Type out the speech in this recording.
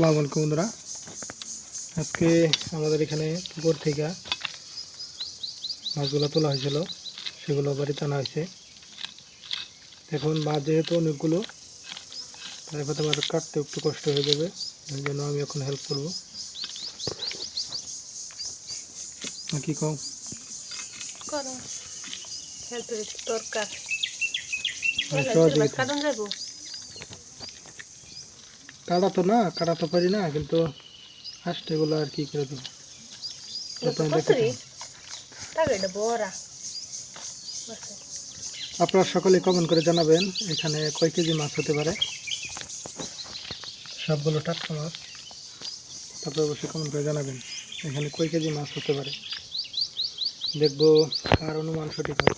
আসসালামু আলাইকুম বন্ধুরা। আজকে আমাদের এখানে পুকুর থেকে মাছগুলো তোলা হয়েছিল সেগুলো বাড়িতে আনা হয়েছে। এখন মাছ যেহেতু অনেকগুলো তাই প্রথমে আর কাটতে একটু কষ্ট হয়ে যাবে এই জন্য আমি এখন হেল্প করব। কি কম সহযোগিতা কাটা তো না কাটা তো পারি না কিন্তু আসতে এগুলো আর কি করে দেবো? আপনারা সকলে কমেন্ট করে জানাবেন এখানে কয় কেজি মাছ হতে পারে? সবগুলো টাটকা মাছ। তারপরে অবশ্যই কমেন্ট করে জানাবেন এখানে কয় কেজি মাছ হতে পারে? দেখব কার অনুমান সঠিক হয়